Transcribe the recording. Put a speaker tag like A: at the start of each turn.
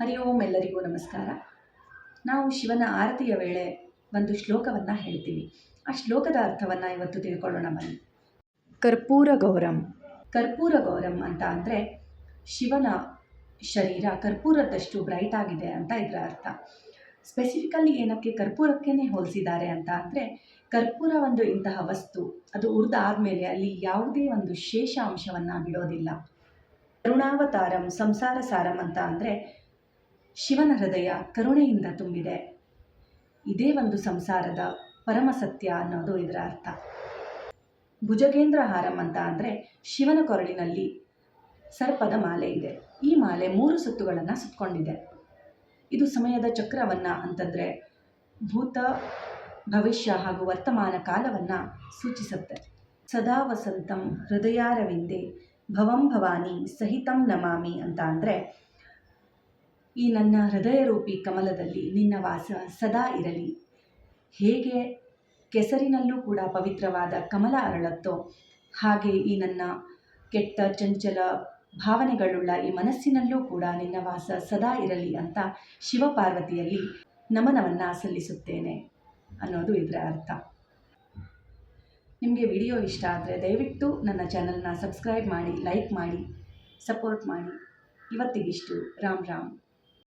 A: ಹರಿ ಓಂ ಎಲ್ಲರಿಗೂ ನಮಸ್ಕಾರ. ನಾವು ಶಿವನ ಆರತಿಯ ವೇಳೆ ಒಂದು ಶ್ಲೋಕವನ್ನು ಹೇಳ್ತೀವಿ. ಆ ಶ್ಲೋಕದ ಅರ್ಥವನ್ನು ಇವತ್ತು ತಿಳ್ಕೊಳ್ಳೋಣ ಬನ್ನಿ. ಕರ್ಪೂರ ಗೌರಂ. ಕರ್ಪೂರ ಗೌರಂ ಅಂತ ಅಂದರೆ ಶಿವನ ಶರೀರ ಕರ್ಪೂರದಷ್ಟು ಬ್ರೈಟ್ ಆಗಿದೆ ಅಂತ ಇದರ ಅರ್ಥ. ಸ್ಪೆಸಿಫಿಕಲಿ ಏನಕ್ಕೆ ಕರ್ಪೂರಕ್ಕೇ ಹೋಲಿಸಿದ್ದಾರೆ ಅಂತ ಅಂದರೆ ಕರ್ಪೂರ ಒಂದು ಇಂತಹ ವಸ್ತು ಅದು ಉರಿದಾದ್ಮೇಲೆ ಅಲ್ಲಿ ಯಾವುದೇ ಒಂದು ಶೇಷ ಅಂಶವನ್ನು ಬಿಡೋದಿಲ್ಲ. ಕರುಣಾವತಾರಂ ಸಂಸಾರ ಸಾರಂ ಅಂತ ಅಂದರೆ ಶಿವನ ಹೃದಯ ಕರುಣೆಯಿಂದ ತುಂಬಿದೆ. ಇದೇ ಒಂದು ಸಂಸಾರದ ಪರಮ ಸತ್ಯ ಅನ್ನೋದು ಇದರ ಅರ್ಥ. ಭುಜಗೇಂದ್ರ ಹಾರಂ ಅಂತ ಅಂದರೆ ಶಿವನ ಕೊರಳಿನಲ್ಲಿ ಸರ್ಪದ ಮಾಲೆ ಇದೆ. ಈ ಮಾಲೆ ಮೂರು ಸುತ್ತುಗಳನ್ನು ಸುತ್ತಕೊಂಡಿದೆ ಇದು ಸಮಯದ ಚಕ್ರವನ್ನು ಅಂತಂದರೆ ಭೂತ, ಭವಿಷ್ಯ ಹಾಗೂ ವರ್ತಮಾನ ಕಾಲವನ್ನು ಸೂಚಿಸುತ್ತೆ. ಸದಾ ವಸಂತಂ ಹೃದಯಾರವಿಂದೆ ಭವಂ ಭವಾನಿ ಸಹಿತಂ ನಮಾಮಿ ಅಂತ ಅಂದರೆ ಈ ನನ್ನ ಹೃದಯರೂಪಿ ಕಮಲದಲ್ಲಿ ನಿನ್ನ ವಾಸ ಸದಾ ಇರಲಿ. ಹೇಗೆ? ಕೆಸರಿನಲ್ಲೂ ಕೂಡ ಪವಿತ್ರವಾದ ಕಮಲ ಅರಳತ್ತೋ? ಹಾಗೆ ಈ ನನ್ನ ಕೆಟ್ಟ ಚಂಚಲ ಭಾವನೆಗಳುಳ್ಳ ಈ ಮನಸ್ಸಿನಲ್ಲೂ ಕೂಡ ನಿನ್ನ ವಾಸ ಸದಾ ಇರಲಿ ಅಂತ ಶಿವಪಾರ್ವತಿಯಲ್ಲಿ ನಮನವನ್ನು ಸಲ್ಲಿಸುತ್ತೇನೆ ಅನ್ನೋದು ಇದರ ಅರ್ಥ. ನಿಮಗೆ ವಿಡಿಯೋ ಇಷ್ಟ ಆದರೆ ದಯವಿಟ್ಟು ನನ್ನ ಚಾನಲ್ನ ಸಬ್ಸ್ಕ್ರೈಬ್ ಮಾಡಿ, ಲೈಕ್ ಮಾಡಿ, ಸಪೋರ್ಟ್ ಮಾಡಿ. ಇವತ್ತಿಗಿಷ್ಟು. ರಾಮ್ ರಾಮ್.